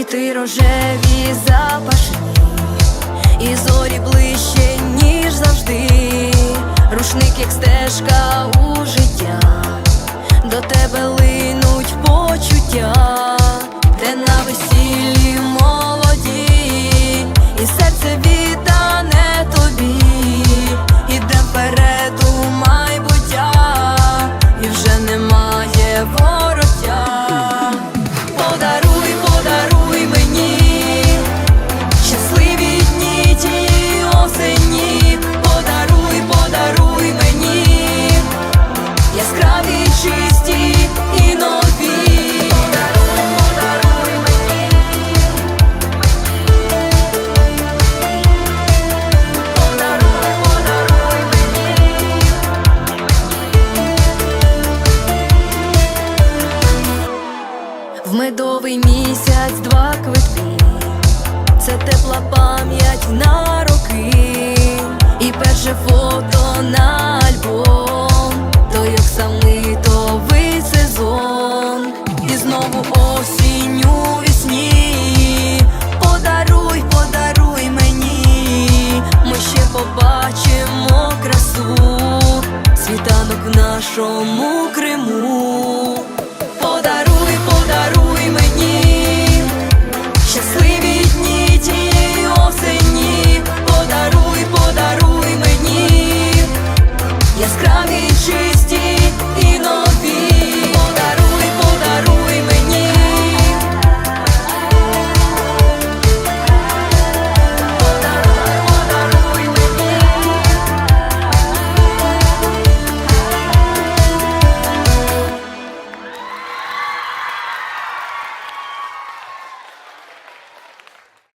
квіти рожеві запашні, і зорі ближче, ніж завжди, рушник, як стежка у Новий місяць, два квитки, це тепла пам'ять на роки, і перше фото на альбом, то як самитовий сезон, і знову осінь у вісні, подаруй, подаруй мені, ми ще побачимо красу, світанок в нашому Криму.